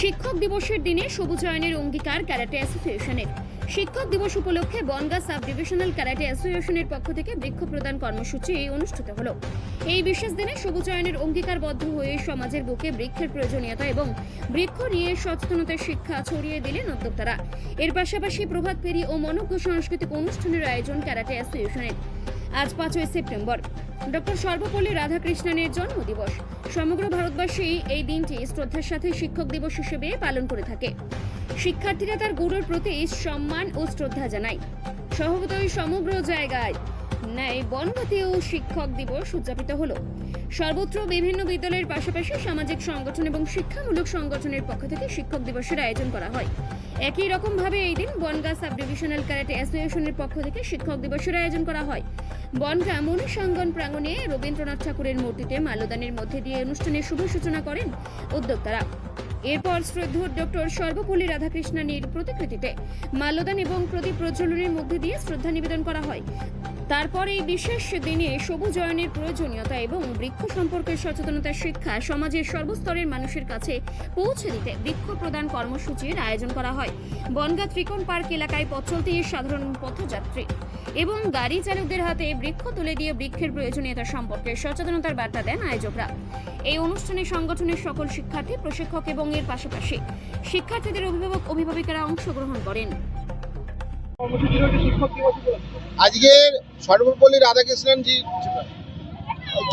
শিক্ষক দিবসের দিনে সবুজায়নের অঙ্গীকার ক্যারাটে অ্যাসোসিয়েশনের শিক্ষক দিবস উপলক্ষে বনগা সাব ডিভিশনাল ক্যারাটে অ্যাসোসিয়েশনের পক্ষ থেকে বৃক্ষ প্রদান কর্মসূচি অনুষ্ঠিত হলো। এই বিশেষ দিনে সবুজায়নের অঙ্গীকারবদ্ধ হয়ে সমাজের বুকে বৃক্ষের প্রয়োজনীয়তা এবং বৃক্ষ নিয়ে সচেতনতার শিক্ষা ছড়িয়ে দিলেন উদ্যোক্তারা। এর পাশাপাশি প্রভাত ফেরি ও মনজ্ঞ সাংস্কৃতিক অনুষ্ঠানের আয়োজন ক্যারাটে অ্যাসোসিয়েশনের। আজ পাঁচই সেপ্টেম্বর। ডক্টর সর্বপল্লী রাধাকৃষ্ণনের জন্মদিবস। সমগ্র ভারতবাসী এই দিনটি শ্রদ্ধার সাথে শিক্ষক দিবস হিসেবে পালন করে থাকে। শিক্ষার্থীরা তার গুরুর প্রতি সম্মান ও শ্রদ্ধা জানায়। স্বভাবতই সমগ্র জায়গায় ন্যায় ও শিক্ষক দিবস উদযাপিত হলো। সর্বত্র বিভিন্ন বিদ্যালয়ের পাশাপাশি সামাজিক সংগঠন এবং শিক্ষামূলক সংগঠনের পক্ষ থেকে শিক্ষক দিবসের আয়োজন করা হয়। একই রকম ভাবে এই দিন বনগা সাব ডিভিশনাল ক্যারাটে অ্যাসোসিয়েশনের পক্ষ থেকে শিক্ষক দিবসের আয়োজন করা হয়। বনগা মনুষাঙ্গন প্রাঙ্গণে রবীন্দ্রনাথ ঠাকুরের মূর্তিতে মাল্যদানের মধ্যে দিয়ে অনুষ্ঠানের শুভ সূচনা করেন উদ্যোক্তারা। এরপর শ্রদ্ধেয় ডক্টর সর্বপল্লী রাধাকৃষ্ণানীর প্রতিকৃতিতে মাল্যদান এবং প্রদীপ প্রজ্বলনের মধ্যে দিয়ে শ্রদ্ধা নিবেদন করা হয়। তারপর এই বিশেষ দিনে সবুজায়নের প্রয়োজনীয়তা এবং বৃক্ষ সম্পর্কে সচেতনতা শিক্ষা সমাজের সর্বস্তরের মানুষের কাছে পৌঁছে দিতে বৃক্ষ প্রদান কর্মসূচির আয়োজন করা হয়। বনগা ত্রিকোণ পার্ক এলাকায় পথ চলতে সাধারণ পথযাত্রী এবং গাড়ি চালকদের হাতে বৃক্ষ তুলে দিয়ে বৃক্ষের প্রয়োজনীয়তা সম্পর্কে সচেতনতার বার্তা দেন আয়োজকরা। এই অনুষ্ঠানে সংগঠনের সকল শিক্ষার্থী, প্রশিক্ষক এবং এর পাশাপাশি শিক্ষার্থীদের অভিভাবক অভিভাবিকারা অংশগ্রহণ করেন। আজকের সর্বপল্লী রাধাকৃষ্ণনজি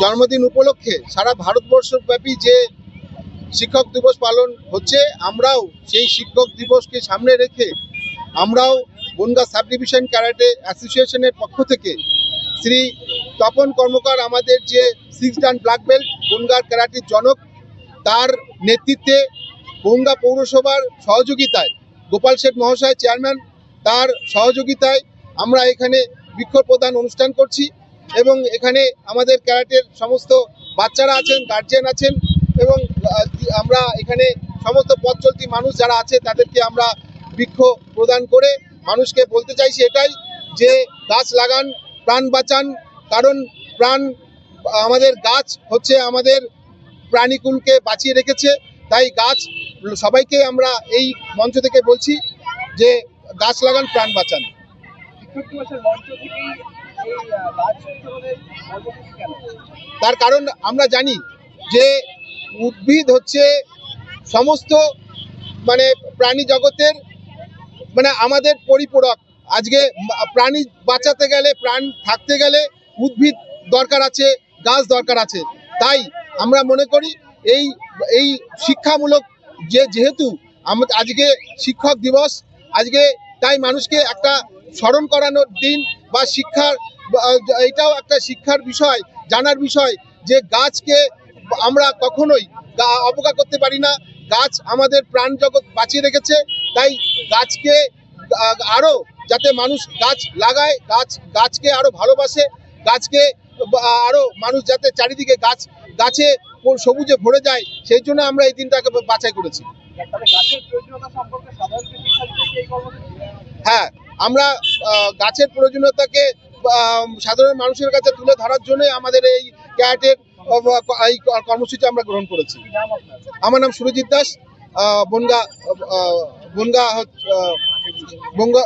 জন্মদিন উপলক্ষে সারা ভারতবর্ষব্যাপী যে শিক্ষক দিবস পালন হচ্ছে, আমরাও সেই শিক্ষক দিবসকে সামনে রেখে আমরাও বনগা সাব ডিভিশন ক্যারাটে অ্যাসোসিয়েশনের পক্ষ থেকে শ্রী তপন কর্মকার আমাদের যে সিক্স ডান ব্ল্যাক বেল্ট বনগার ক্যারাটির জনক, তার নেতৃত্বে বনগা পৌরসভার সহযোগিতায় গোপাল শেঠ মহাশয় চেয়ারম্যান তার সহযোগিতায় আমরা এখানে বৃক্ষ প্রদান অনুষ্ঠান করছি এবং এখানে আমাদের ক্যারাটের সমস্ত বাচ্চারা আছেন গার্জিয়ান আছেন এবং আমরা এখানে সমস্ত পথ চলতি মানুষ যারা আছে তাদেরকে আমরা বৃক্ষ প্রদান করে মানুষকে বলতে চাইছি এটাই যে গাছ লাগান, প্রাণ বাঁচান, কারণ প্রাণ, আমাদের গাছ হচ্ছে আমাদের প্রাণীকুলকে বাঁচিয়ে রেখেছে। তাই গাছ সবাইকে আমরা এই মঞ্চ থেকে বলছি যে গাছ লাগান, প্রাণ বাঁচান। তার কারণ আমরা জানি যে উদ্ভিদ হচ্ছে সমস্ত মানে প্রাণী জগতের মানে আমাদের পরিপূরক। আজকে প্রাণী বাঁচাতে গেলে, প্রাণ থাকতে গেলে উদ্ভিদ দরকার আছে, গাছ দরকার আছে। তাই আমরা মনে করি এই এই শিক্ষামূলক যে, যেহেতু আজকে শিক্ষক দিবস, আজকে তাই মানুষকে একটা স্মরণ করানোর দিন বা শিক্ষার এটাও একটা শিক্ষার বিষয়, জানার বিষয় যে গাছকে আমরা কখনোই অবজ্ঞা করতে পারি না। গাছ আমাদের প্রাণ জগৎ বাঁচিয়ে রেখেছে। তাই গাছকে আরও যাতে মানুষ গাছ লাগায়, গাছ, গাছকে আরও ভালোবাসে, গাছকে আরও মানুষ যাতে চারিদিকে গাছ, গাছে সবুজে ভরে যায়, সেই জন্য আমরা এই দিনটাকে বাছাই করেছি। হ্যাঁ আমরা গাছের প্রয়োজনীয়তাকে সাধারণ মানুষের কাছে তুলে ধরার জন্যই আমাদের এই ক্যাটের এই কর্মসূচি আমরা গ্রহণ করেছি। আমার নাম সুরজিৎ দাস বনগাঁ বনগা বনগা